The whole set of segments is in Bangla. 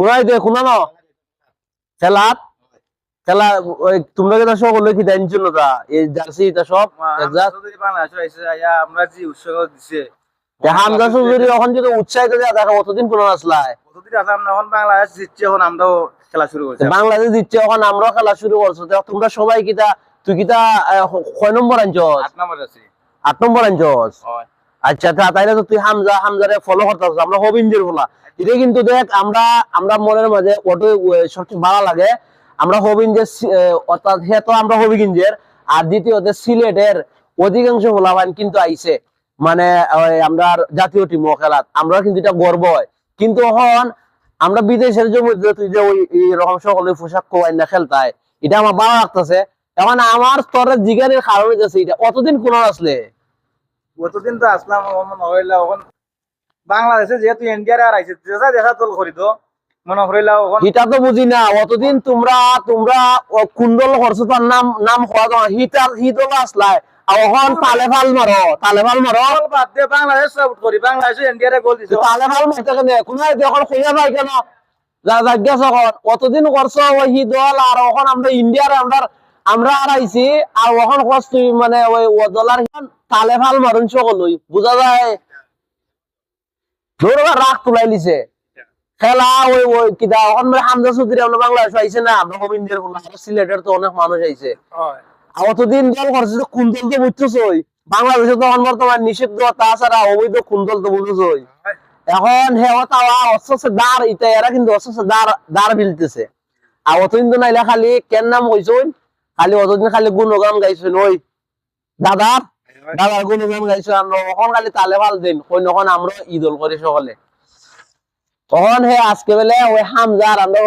কোনায় দে কোনা ন? খেলাত খেলা ওই তোমরা কি কি দেন জন্য তা? এই জার্সি সব? আমরা যে উৎসব দিছে। হামজা চৌধুরী এখন যদি উৎসাহিত দেয়া দেখা অতদিন কোন আসলাই কতদিন এখন বাংলাদেশ জিতছি এখন আমরাও খেলা শুরু করছি। বাংলাদেশ দিচ্ছে এখন আমরাও খেলা শুরু করছ। তোমরা সবাই তুই কয় নম্বর আট নম্বর আছে আট নম্বর আনছস? হয়। আচ্ছা তাইলে তো তুই হামজা, হামজারে ফলো করতেছ, আমরা হবিন্দের ফলা এটা কিন্তু দেখ, আমরা আমরা মনের মাঝে ওটো সবচেয়ে ভালো লাগে। আমরা হবিঞ্জের অর্থাৎ হে তো আমরা হবিগঞ্জের, আর দ্বিতীয়ত সিলেটের অধিকাংশ ফলাবান কিন্তু আইছে। মানে আমরা জাতীয় টিম খেলাত, আমরা কিন্তু এটা গর্ব হয়। কিন্তু এখন আমরা বিদেশের জমিতে তুই যে ওই এরকম সকলের পোশাক কোয়াই না খেলতায়, এটা আমার ভালো লাগতেছে। এখন আমার স্তরের জিগানের কারণ হইতেছে এটা। অতদিন কোন আসলে? কতদিন তো আসলাম মনে হইলা এখন বাংলাদেশে যেহেতু ইন্ডিয়ার আর আইছে দেখা দেখা তোল করি তো মনে হইলা হিটা তো বুঝি না অতদিন তোমরা তোমরা কুণ্ডল করছ তার নাম নাম হওয়া তোমার হিটার হিটল আসলাই এখন তালে ফাল মারো তালে ফাল মারো বাদ দিয়ে বাংলাদেশ সাপোর্ট করি বাংলাদেশে ইন্ডিয়ারে গোল দিছে। তালে ফাল মারতে কেন কোন এখন খুঁজে পাই কেন যা যাজ্ঞা সকল অতদিন করছ ওই হিদল আর এখন আমরা ইন্ডিয়ার আমরা আমরা আর আইছি আর তুই মানে ওই ও দলার তালে ফাল মারুন সকলই। বুঝা যায়? ধরবা রাগ তুলাই লিছে। খেলা ওই ওই কিতা এখন মানে হামজা চৌধুরী আমরা বাংলাদেশ আইছে না আমরা সিলেটের তো অনেক মানুষ আইছে। অতদিন দল করছে তো কোন দল তো বুঝতেছই বাংলাদেশে তো এখন বর্তমান নিষিদ্ধ তাছাড়া অবৈধ কোন দল তো বুঝতেছই এখন হে তাওয়া অস্ত্র দাঁড় ইটা এরা কিন্তু অস্ত্র দাঁড় দাঁড় বিলতেছে। আর অতদিন তো নাইলে খালি কেন নাম কইছই খালি অতদিন খালি গুণগান গাইছেন ওই দাদার দাদার গুণগান গাইছো আর এখন খালি তালে ভালো দিন কই নখন আমরা ঈদল করি সকলে। তখন হে আজকে বেলে ওই হামজার আমরা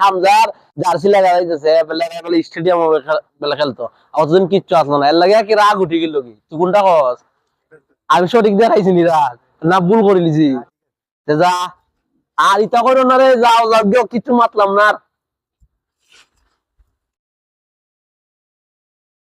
হামজার জার্সি লাগা যাইতেছে বেলে বেলে স্টেডিয়াম বেলে খেলতো। অতদিন কিচ্ছু আসলো না এর লাগে কি রাগ উঠি গেল কি তুই কোনটা কস আমি সঠিক দেখাইছি নি রাগ না ভুল করে লিছি তে যা আর ইটা করো না রে যাও যাও কিচ্ছু মাতলাম না।